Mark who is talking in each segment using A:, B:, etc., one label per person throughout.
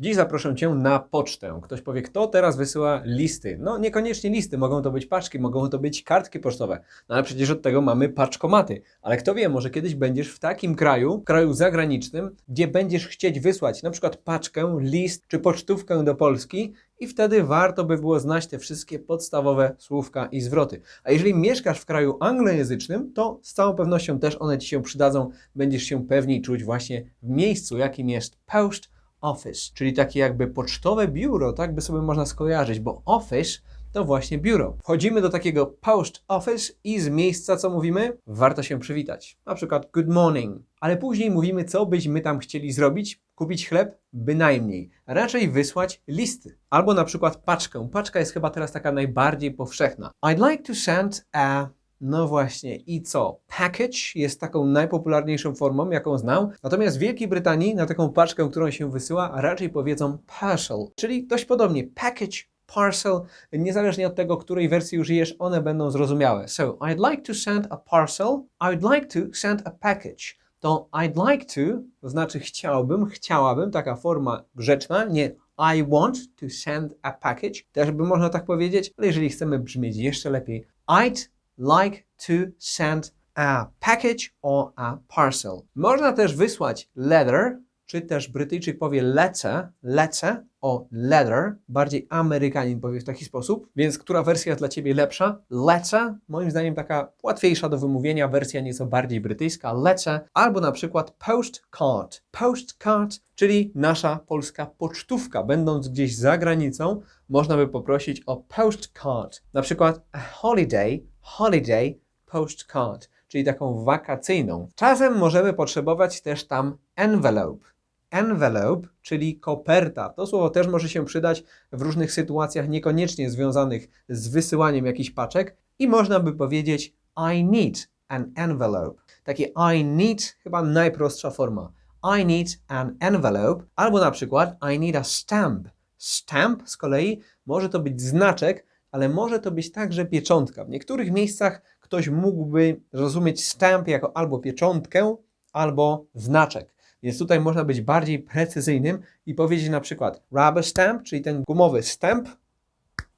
A: Dziś zaproszę Cię na pocztę. Ktoś powie, kto teraz wysyła listy? No niekoniecznie listy, mogą to być paczki, mogą to być kartki pocztowe. No ale przecież od tego mamy paczkomaty. Ale kto wie, może kiedyś będziesz w takim kraju, kraju zagranicznym, gdzie będziesz chcieć wysłać na przykład paczkę, list czy pocztówkę do Polski i wtedy warto by było znać te wszystkie podstawowe słówka i zwroty. A jeżeli mieszkasz w kraju anglojęzycznym, to z całą pewnością też one Ci się przydadzą. Będziesz się pewniej czuć właśnie w miejscu, jakim jest post office, czyli takie jakby pocztowe biuro, tak by sobie można skojarzyć, bo office to właśnie biuro. Wchodzimy do takiego post office i z miejsca co mówimy? Warto się przywitać. Na przykład good morning. Ale później mówimy, co byśmy tam chcieli zrobić. Kupić chleb? Bynajmniej. Raczej wysłać listy. Albo na przykład paczkę. Paczka jest chyba teraz taka najbardziej powszechna. I'd like to send a no właśnie, i co? Package jest taką najpopularniejszą formą, jaką znam. Natomiast w Wielkiej Brytanii na taką paczkę, którą się wysyła, raczej powiedzą parcel, czyli dość podobnie. Package, parcel, niezależnie od tego, której wersji użyjesz, one będą zrozumiałe. So, I'd like to send a parcel. I'd like to send a package. To I'd like to, to znaczy chciałbym, chciałabym, taka forma grzeczna, nie I want to send a package, też by można tak powiedzieć, ale jeżeli chcemy brzmieć jeszcze lepiej, I'd like to send a package or a parcel. Można też wysłać letter, czy też Brytyjczyk powie lecę, lecę o letter, bardziej Amerykanin powie w taki sposób. Więc która wersja jest dla Ciebie lepsza? Lecę, moim zdaniem taka łatwiejsza do wymówienia, wersja nieco bardziej brytyjska, lecę, albo na przykład postcard. Postcard, czyli nasza polska pocztówka. Będąc gdzieś za granicą, można by poprosić o postcard. Na przykład a holiday, holiday postcard, czyli taką wakacyjną. Czasem możemy potrzebować też tam envelope. Envelope, czyli koperta. To słowo też może się przydać w różnych sytuacjach niekoniecznie związanych z wysyłaniem jakichś paczek i można by powiedzieć I need an envelope. Takie I need chyba najprostsza forma. I need an envelope albo na przykład I need a stamp. Stamp z kolei może to być znaczek, ale może to być także pieczątka. W niektórych miejscach ktoś mógłby rozumieć stamp jako albo pieczątkę, albo znaczek. Więc tutaj można być bardziej precyzyjnym i powiedzieć na przykład rubber stamp, czyli ten gumowy stamp,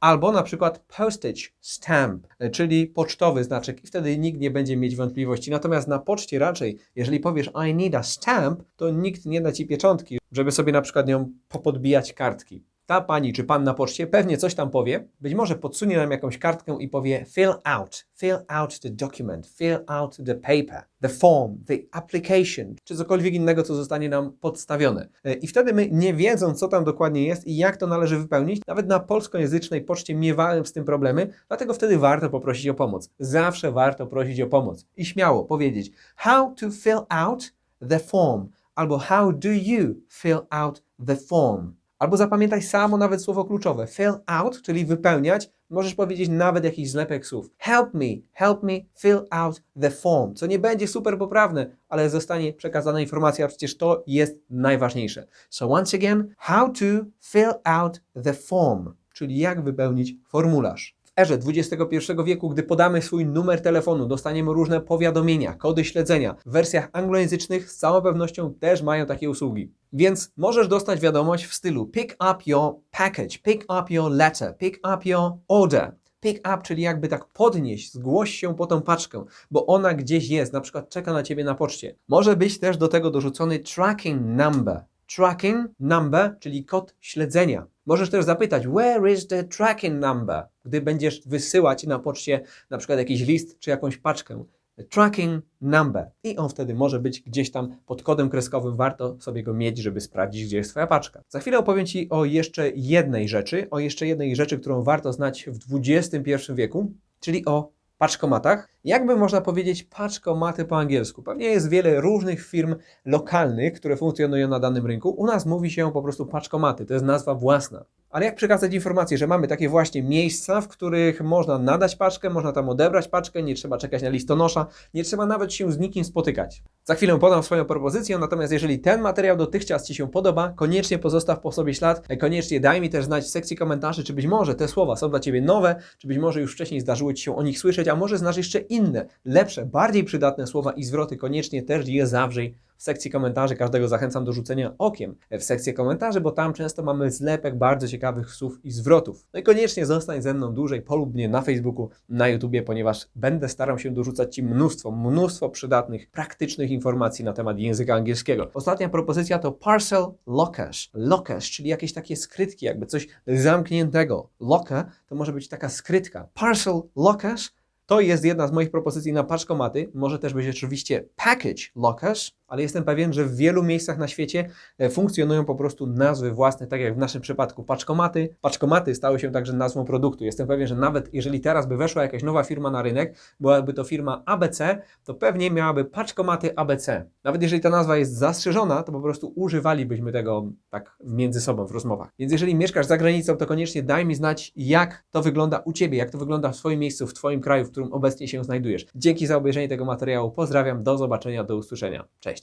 A: albo na przykład postage stamp, czyli pocztowy znaczek i wtedy nikt nie będzie mieć wątpliwości. Natomiast na poczcie raczej, jeżeli powiesz I need a stamp, to nikt nie da Ci pieczątki, żeby sobie na przykład nią popodbijać kartki. Ta pani czy pan na poczcie pewnie coś tam powie, być może podsunie nam jakąś kartkę i powie fill out, fill out the document, fill out the paper, the form, the application, czy cokolwiek innego, co zostanie nam podstawione. E, I wtedy my, nie wiedząc, co tam dokładnie jest i jak to należy wypełnić, nawet na polskojęzycznej poczcie miewałem z tym problemy, dlatego wtedy warto poprosić o pomoc. Zawsze warto prosić o pomoc i śmiało powiedzieć how to fill out the form albo how do you fill out the form. Albo zapamiętaj samo nawet słowo kluczowe. Fill out, czyli wypełniać. Możesz powiedzieć nawet jakiś zlepek słów. Help me, help me fill out the form. Co nie będzie super poprawne, ale zostanie przekazana informacja, przecież to jest najważniejsze. So once again, how to fill out the form, czyli jak wypełnić formularz. Erze XXI wieku, gdy podamy swój numer telefonu, dostaniemy różne powiadomienia, kody śledzenia. W wersjach anglojęzycznych z całą pewnością też mają takie usługi. Więc możesz dostać wiadomość w stylu pick up your package, pick up your letter, pick up your order. Pick up, czyli jakby tak podnieść, zgłoś się po tą paczkę, bo ona gdzieś jest, na przykład czeka na ciebie na poczcie. Może być też do tego dorzucony tracking number. Tracking number, czyli kod śledzenia. Możesz też zapytać, where is the tracking number? Gdy będziesz wysyłać na poczcie na przykład jakiś list czy jakąś paczkę. Tracking number. I on wtedy może być gdzieś tam pod kodem kreskowym. Warto sobie go mieć, żeby sprawdzić, gdzie jest Twoja paczka. Za chwilę opowiem Ci o jeszcze jednej rzeczy, o jeszcze jednej rzeczy, którą warto znać w XXI wieku, czyli o paczkomatach. Jakby można powiedzieć paczkomaty po angielsku? Pewnie jest wiele różnych firm lokalnych, które funkcjonują na danym rynku. U nas mówi się po prostu paczkomaty, to jest nazwa własna. Ale jak przekazać informację, że mamy takie właśnie miejsca, w których można nadać paczkę, można tam odebrać paczkę, nie trzeba czekać na listonosza, nie trzeba nawet się z nikim spotykać. Za chwilę podam swoją propozycję, natomiast jeżeli ten materiał dotychczas Ci się podoba, koniecznie pozostaw po sobie ślad, koniecznie daj mi też znać w sekcji komentarzy, czy być może te słowa są dla Ciebie nowe, czy być może już wcześniej zdarzyło Ci się o nich słyszeć, a może znasz jeszcze inne, lepsze, bardziej przydatne słowa i zwroty, koniecznie też je zawrzyj sekcji komentarzy. Każdego zachęcam do rzucenia okiem w sekcję komentarzy, bo tam często mamy zlepek bardzo ciekawych słów i zwrotów. No i koniecznie zostań ze mną dłużej, polub mnie na Facebooku, na YouTubie, ponieważ będę starał się dorzucać Ci mnóstwo, mnóstwo przydatnych, praktycznych informacji na temat języka angielskiego. Ostatnia propozycja to parcel lockers. Lockers, czyli jakieś takie skrytki, jakby coś zamkniętego. Locker to może być taka skrytka. Parcel lockers to jest jedna z moich propozycji na paczkomaty. Może też być oczywiście package lockers, ale jestem pewien, że w wielu miejscach na świecie e, funkcjonują po prostu nazwy własne, tak jak w naszym przypadku paczkomaty. Paczkomaty stały się także nazwą produktu. Jestem pewien, że nawet jeżeli teraz by weszła jakaś nowa firma na rynek, byłaby to firma ABC, to pewnie miałaby paczkomaty ABC. Nawet jeżeli ta nazwa jest zastrzeżona, to po prostu używalibyśmy tego tak między sobą w rozmowach. Więc jeżeli mieszkasz za granicą, to koniecznie daj mi znać, jak to wygląda u Ciebie, jak to wygląda w swoim miejscu, w Twoim kraju, w którym obecnie się znajdujesz. Dzięki za obejrzenie tego materiału. Pozdrawiam, do zobaczenia, do usłyszenia. Cześć.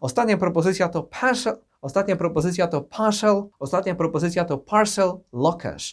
A: Ostatnia propozycja to parcel. Ostatnia propozycja to parcel. Ostatnia propozycja to parcel lockers.